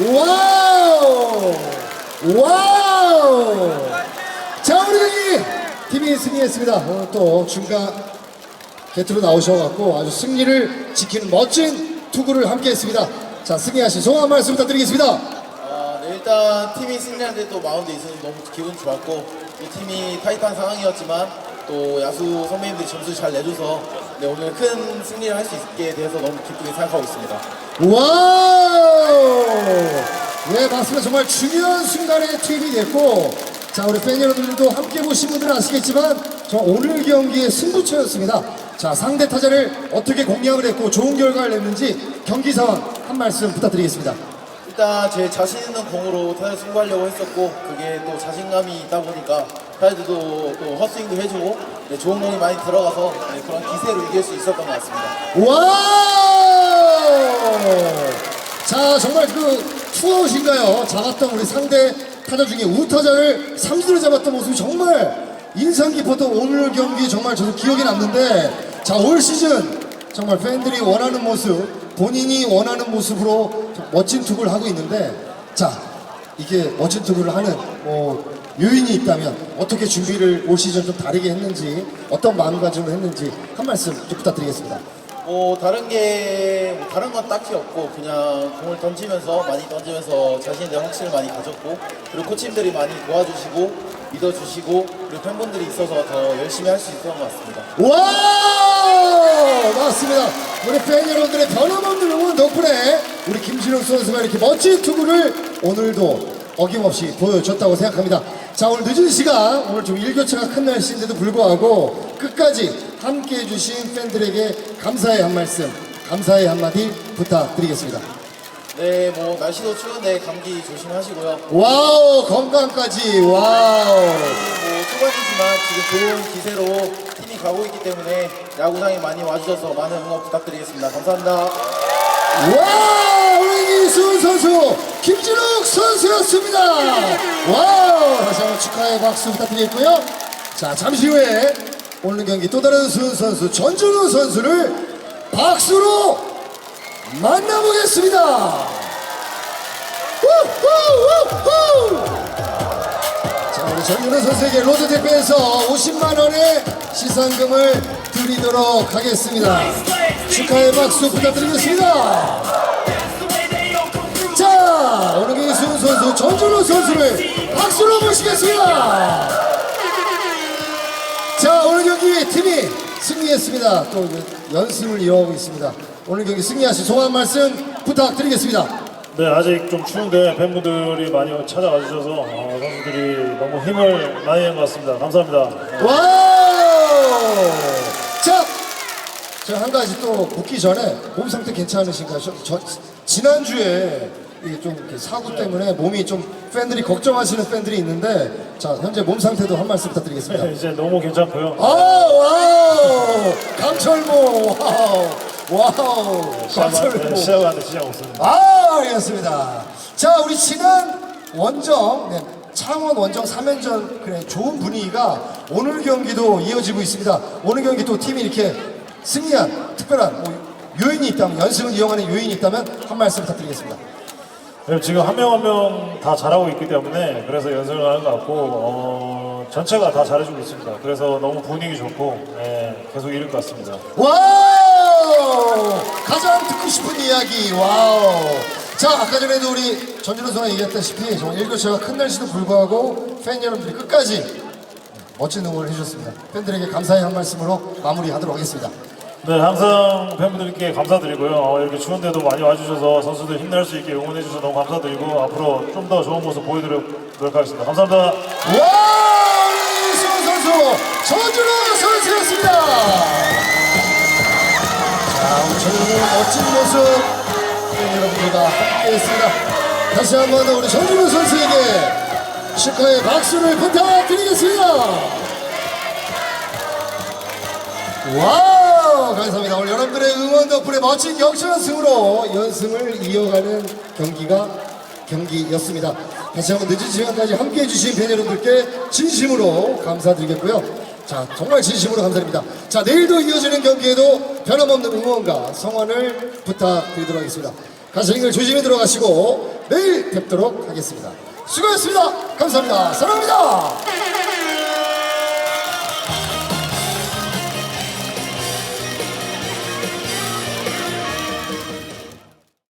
와우! 와우! 자, 우리 여기 팀이 승리했습니다. 오늘 또 중간 게트로 나오셔갖고 아주 승리를 지키는 멋진 투구를 함께 했습니다. 자, 승리하신 소감 말씀 부탁드리겠습니다. 아, 네, 일단 팀이 승리하는데 또 마운드에 있어서 너무 기분 좋았고 또 팀이 타이트한 상황이었지만 또 야수 선배님들이 점수 잘 내줘서 네, 오늘 큰 승리를 할 수 있게 돼서 너무 기쁘게 생각하고 있습니다. 와우! 네, 맞습니다. 정말 중요한 순간에 투입이 됐고, 자, 우리 팬 여러분들도 함께 보신 분들은 아시겠지만, 저 오늘 경기의 승부처였습니다. 자, 상대 타자를 어떻게 공략을 했고, 좋은 결과를 냈는지 경기 상황 한 말씀 부탁드리겠습니다. 일단 제 자신 있는 공으로 타자 승부하려고 했었고 그게 또 자신감이 있다 보니까 타자들도 또 헛스윙도 해주고 네, 좋은 공이 많이 들어가서 네, 그런 기세로 이길 수 있었던 것 같습니다. 와우! 자, 정말 그 투아웃인가요? 잡았던 우리 상대 타자 중에 우타자를 삼수로 잡았던 모습이 정말 인상 깊었던 오늘 경기 정말 저도 기억에 남는데 자, 올 시즌 정말 팬들이 원하는 모습, 본인이 원하는 모습으로 좀 멋진 투구를 하고 있는데 자, 이게 멋진 투구를 하는 뭐 요인이 있다면 어떻게 준비를 올 시즌 좀 다르게 했는지 어떤 마음가짐을 했는지 한 말씀 좀 부탁드리겠습니다. 뭐 다른 게 뭐 다른 건 딱히 없고 그냥 공을 던지면서 많이 던지면서 대한 확신을 많이 가졌고 그리고 코치님들이 많이 도와주시고 믿어주시고 그리고 팬분들이 있어서 더 열심히 할 수 있었던 것 같습니다. 와 맞습니다. 우리 팬 여러분들의 변함없는 응원 덕분에 우리 김진욱 선수가 이렇게 멋진 투구를 오늘도 어김없이 보여줬다고 생각합니다. 자 오늘 늦은 시간 오늘 좀 일교차가 큰 날씨인데도 불구하고 끝까지 함께 해주신 팬들에게 감사의 한 말씀 감사의 한마디 부탁드리겠습니다. 네, 뭐 날씨도 추운데 감기 조심하시고요. 와우 건강까지 와우 뭐 초반이지만 지금 좋은 기세로 팀이 가고 있기 때문에 야구장에 많이 와주셔서 많은 응원 부탁드리겠습니다. 감사합니다. 와 우리 이수훈 선수 김진욱 선수였습니다 와우 다시 한번 축하의 박수 부탁드리겠고요 자 잠시 후에 오늘 경기 또 다른 수훈 선수 전준우 선수를 박수로 만나보겠습니다. 자 우리 전준우 선수에게 롯데대표에서 50만 원의 시상금을 드리도록 하겠습니다. 축하의 박수 부탁드리겠습니다. 자, 오늘 경기 수훈 선수, 전준호 선수를 박수로 모시겠습니다. 자, 오늘 경기 팀이 승리했습니다. 또 연승을 이어가고 있습니다. 오늘 경기 승리하신 소감 말씀 부탁드리겠습니다. 네, 아직 좀 추운데 팬분들이 많이 찾아와 주셔서 어, 선수들이 너무 힘을 많이 낸 것 같습니다. 감사합니다. 와우! 자, 제가 한 가지 또 붙기 전에 몸 상태 괜찮으신가요? 저, 저, 지난주에 좀 이렇게 사고 때문에 몸이 좀 팬들이 걱정하시는 팬들이 있는데 자, 현재 몸 상태도 한 말씀 부탁드리겠습니다. 네, 이제 너무 괜찮고요. 아 와우! 강철모! 와우! 와우! 강철모. 시작하는데 지장 없습니다. 아 알겠습니다. 자 우리 지난 원정 네, 창원 원정 3연전 그래 좋은 분위기가 오늘 경기도 이어지고 있습니다. 오늘 경기 또 팀이 이렇게 승리한 특별한 뭐 요인이 있다면 연승을 이용하는 요인이 있다면 한 말씀 부탁드리겠습니다. 네, 지금 한 명 한 명 다 잘하고 있기 때문에 그래서 연습을 하는 것 같고 어, 전체가 다 잘해주고 있습니다. 그래서 너무 분위기 좋고 예, 계속 이룰 것 같습니다. 와우! 가장 듣고 싶은 이야기, 와우! 자, 아까 전에도 우리 전준호 선수가 얘기했다시피 정말 일교차가 큰 날씨도 불구하고 팬 여러분들이 끝까지 멋진 응원을 해주셨습니다. 팬들에게 감사의 한 말씀으로 마무리하도록 하겠습니다. 네, 항상 팬분들께 감사드리고요. 어, 이렇게 추운데도 많이 와주셔서 선수들 힘낼 수 있게 응원해주셔서 너무 감사드리고 앞으로 좀 더 좋은 모습 보여드리도록 하겠습니다. 감사합니다. 와! 이수원 선수, 전준호 선수였습니다! 자, 우리 전준호 멋진 모습 팬 여러분들과 함께 했습니다. 다시 한 번 더 우리 전준호 선수에게 축하의 박수를 부탁드리겠습니다. 와우 감사합니다 오늘 여러분들의 응원 덕분에 멋진 역전승으로 연승을 이어가는 경기가 경기였습니다 다시 한번 늦은 시간까지 함께해 주신 팬 여러분들께 진심으로 감사드리겠고요 자 정말 진심으로 감사드립니다 자 내일도 이어지는 경기에도 변함없는 응원과 성원을 부탁드리도록 하겠습니다 가스링을 조심히 들어가시고 내일 뵙도록 하겠습니다. 수고하셨습니다. 감사합니다. 사랑합니다.